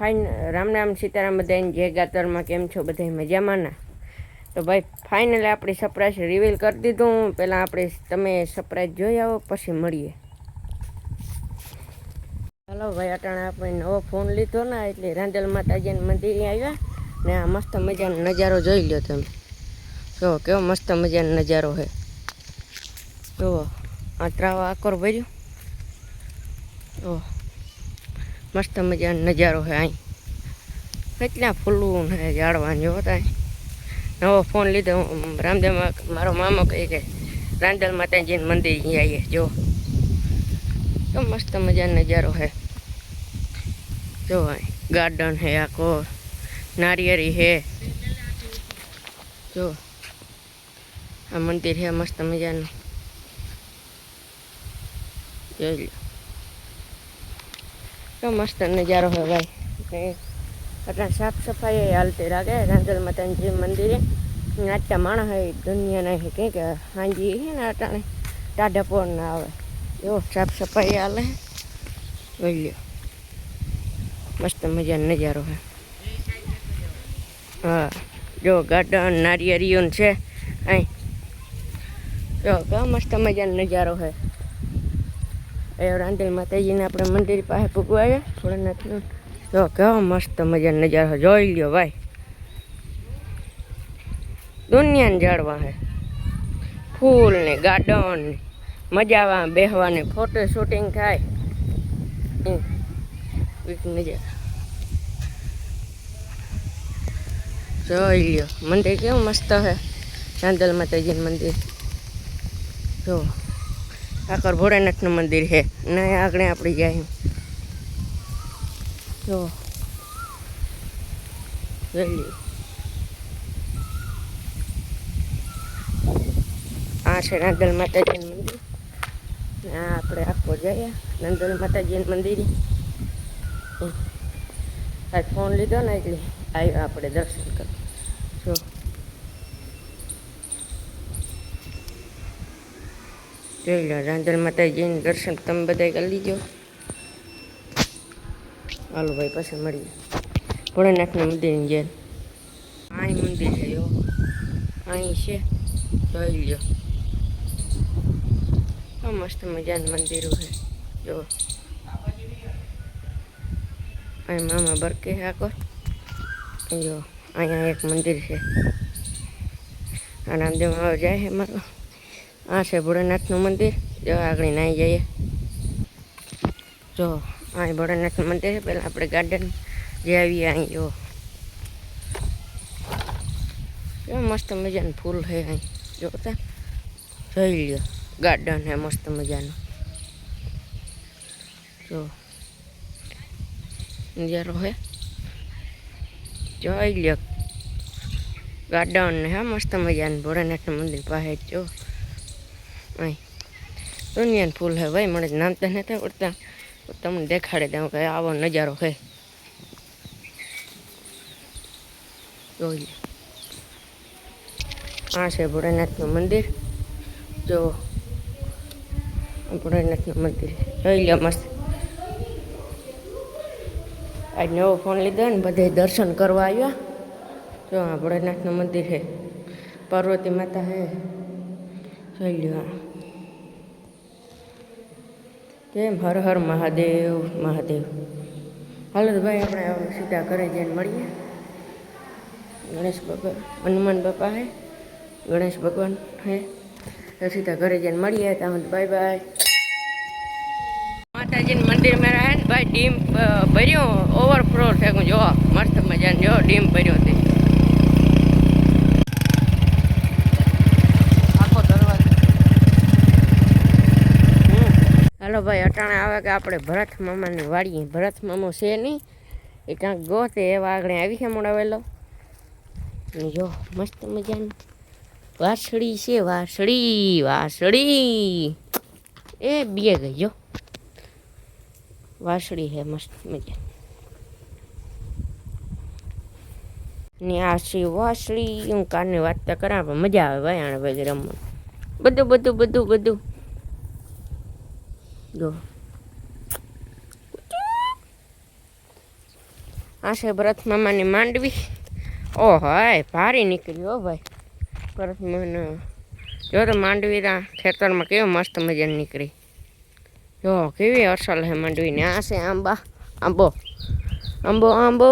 Fine Ram Ram Sitaram બધાને જય ગાતરમાં કેમ છો બધા મજામાં ના? તો ભાઈ, ફાઇનલી આપણી સરપ્રાઈઝ રિવીલ કરી દીધું. પહેલાં આપણે તમે સરપ્રાઈઝ જોઈ આવો, પછી મળીએ. હલો ભાઈ, અટાણે આપણે નવો ફોન લીધો ને, એટલે રાંદલ માતાજીના મંદિરે આવ્યા ને આ મસ્ત મજાનો નજારો જોઈ લ્યો તમે. જો, કેવો મસ્ત મજાનો નજારો છે જુઓ આ ત્રાવા આકોર ભર્યું. ઓહ મસ્ત મજાનો નજારો છે અહીં કેટલા ફૂલું ને ઝાડવાનું જો ત્યાં નવો ફોન લીધો, હું રામદેવમાં, મારો મામો કહે કે રાંદલ માતાજીને મંદિર આવીએ જો. તો મસ્ત મજાનો નજારો છે જો અહીં ગાર્ડન છે આખો નારિયેરી છે જો, આ મંદિર છે મસ્ત મજાનું. જોઈ લો. તો મસ્ત નજારો હોય ભાઈ. એટલે સાફ સફાઈ હાલતી રાખે રાંદલ માતાજી મંદિરે. આટલા માણસ હોય દુનિયાના હે કંઈક હાંજી છે ને અટાણે, ટાઢા પોર ના આવે. એવો સાફ સફાઈ હાલે વળ્યો મસ્ત મજાનો નજારો હે. હા, જો ગાર્ડન નારિયેરીઓ છે અહીં જો મસ્ત મજાનો નજારો એ રાંદેલ માતાજીને આપણે મંદિર પાસે પૂગવાયા ભોળાનાથનું જો કેવો મસ્ત મજાનો નજારો જોઈ લ્યો ભાઈ દુનિયાને જાળવા હે ફૂલ ને ગાર્ડન ને મજા આવે બેહવાની ફોટો શૂટિંગ થાય એ એક નજારો જોઈ લ્યો મંદિર કેવું મસ્ત છે રાંદલ માતાજીનું મંદિર જો આકર ભોળાનાથનું મંદિર છે. ને આગળ આપણે જાય જો. આ છે નાંદલ માતાજીનું મંદિર. ને આ આપણે આખો જઈએ. નંદલ માતાજીનું મંદિર. આ ફોન લીધો ને એટલે આવ્યો આપણે દર્શન કરવા. જો. જોઈ લો, રાંધણ જઈને દર્શન તમે બધા કરી લીજો. હાલો ભાઈ, પછી મળીએ. ભોળાનાથના મંદિરની ઘેર અહીં મંદિર છે, જો. અહીં છે, જોઈ લો મસ્ત મજાનું મંદિરો છે, જો. અહીં મામા બરકે આકો જો અહીંયા એક મંદિર છે. આ રામદેવ આવે જાય છે, મારો. આ છે ભોળાનાથનું મંદિર. જો આગળ નાહી જઈએ. જો, અહીં ભોળાનાથનું મંદિર છે. પહેલાં આપણે ગાર્ડન જે આવીએ અહીં, જો. મસ્ત મજાનું ફૂલ છે અહીં. જોતા જોઈ લ્યો ગાર્ડન છે, મસ્ત મજાનું. જો. નજારો છે. જોઈ લ્યો. ગાર્ડન હા મસ્ત મજાનું. ભોળાનાથનું મંદિર પાસે જો. અહીં. દુનિયાનું ફૂલ હે ભાઈ મને નામતા નથી આવડતા. તમને દેખાડે દઉં કે આવો નજારો હે. જોઈ લો. આ છે ભોળાનાથનું મંદિર. જો ભોળાનાથનું મંદિર જોઈ લો મસ્ત. આજ નવો ફોન લીધો ને, બધે દર્શન કરવા આવ્યા. જો, આ ભોળાનાથનું મંદિર છે. પાર્વતી માતા હે. જોઈ આ. કેમ? હર હર મહાદેવ મહાદેવ. હાલો તો ભાઈ, આપણે સીધા ઘરે જઈને મળીએ. ગણેશ ભગવાન, હનુમાન બાપા હે, ગણેશ ભગવાન હે. તો સીધા ઘરે જઈને મળીએ. ત્યાં બાય બાય. માતાજીને મંદિર મેં રહે ને ભાઈ, ડીમ ભર્યો ઓવરફ્લો થયું જો મસ્ત મજાનું જો, ડીમ ભર્યો તે આખો દરવાજો હમ. ભાઈ અટાણે આવે કે આપણે ભરત મામાની વાડીએ, ભરત મામો છે નહીં. એ ક્યાંક ગોતે એવા આગળ આવી છે મોડાવેલો જો, મસ્ત મજાની વાસળી છે વાસળી વાસળી એ બે ગઈ, જો. વાસળી છે, મસ્ત મજાની. ને આ છે વાસળી હું કારની વાત તો કરા પણ મજા આવે ભાઈ આણે ભાઈ રમવાનું બધું બધું બધું બધું. જો. આ છે ભરત મામાની માંડવી. ઓ હાય, ભારી નીકળી હો ભાઈ. ભરત મામાનો જો તો માંડવી ત્યાં ખેતરમાં કેવી મસ્ત મજાની નીકળી. જો, કેવી અસલ હે માંડવીને. આ છે આંબા, આંબો. આંબો આંબો.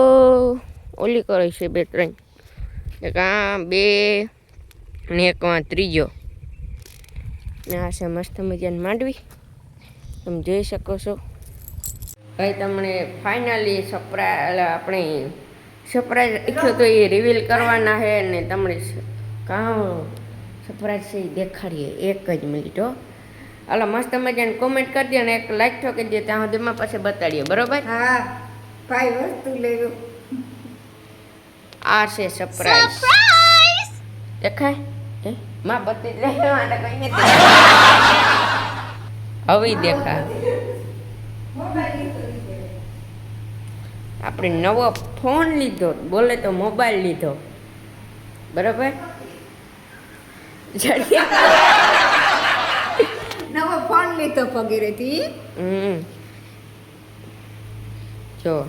ઓલી કરે છે બે ત્રણ. એક આ બે ને એક આ ત્રીજો. ને આ છે મસ્ત મજાની માંડવી. તમે જોઈ શકો છો. ભાઈ તમને ફાઇનલી સરપ્રાઈઝ આપણે સરપ્રાઈઝ રાખ્યો તો એ રિવીલ કરવાના છે ને તમને કાં સરપ્રાઈઝ છે એ દેખાડીએ. એક જ મિનિટ હો. હાલો મસ્ત મજાને કોમેન્ટ કરી દો ને એક લાઈક ઠોકી દે ત્યાં સુધીમાં પછી બતાડીએ. બરોબર? હા ભાઈ વસ્તુ લેવું. આ છે સરપ્રાઈઝ દેખાય? એ માં બત્તી જ રહે માટે કઈ નથી. હવે દેખા. આપણે નવો ફોન લીધો બોલે તો મોબાઈલ લીધો. બરાબર? નવો ફોન લીધો પગીરે થી હમ. જો.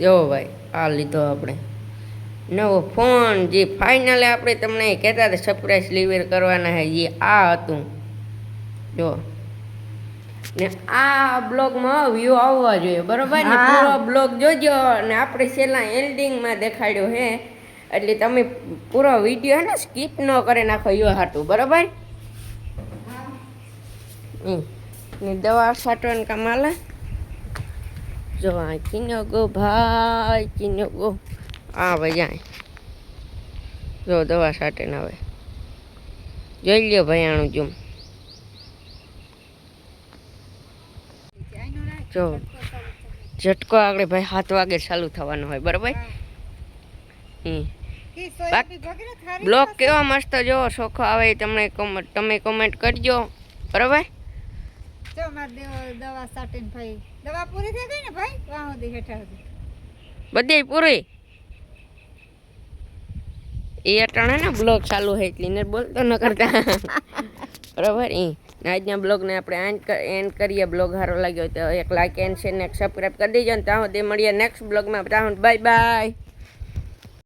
જો ભાઈ આ લીધો આપણે. નવો ફોન જે ફાઇનલે આપણે તમને કહેતા હતા સરપ્રાઈઝ ડિલિવર કરવાના છે એ આ હતું. જો. ને આ બ્લોગમાં વ્યૂ આવવા જોઈએ બરોબર? ને પૂરો બ્લોગ જોજો ને આપણે છેલ્લા એન્ડિંગમાં દેખાડ્યો હે. એટલે તમે પૂરો વીડિયો ને સ્કીપ ન કરી નાખો એ હાટું બરોબર. ને દવા છાંટવાનું કામ હાલે? જો આ કિન્યો ગો ભાઈ કિન્યો ગો આ ભાઈ જાય જો દવા સાટે ને જોઈ લ્યો ભાઈ જોમ. જો ઝટકો આગળ ભાઈ સાત વાગે ચાલુ થવાનો હોય બરાબર? બ્લોગ કેવો મસ્ત જો સોખો આવે તમને તમે કોમેન્ટ કરજો બરાબર? દવા સાટીને ભાઈ દવા પૂરી થઈ ગઈ ને ભાઈ? બધી પૂરી? એ અટાણે ને બ્લોગ ચાલુ હોય એટલે ને બોલતો ન કરતા. બરાબર? એ આજના બ્લોગને આપણે એન્ડ એન્ડ કરીએ. બ્લોગ સારો લાગ્યો તો એક લાઈક એન્ડ શેર ને સબસ્ક્રાઈબ કરી દેજો. ને ત્યાં સુધી મળીએ નેક્સ્ટ બ્લોગમાં. ત્યાં બાય બાય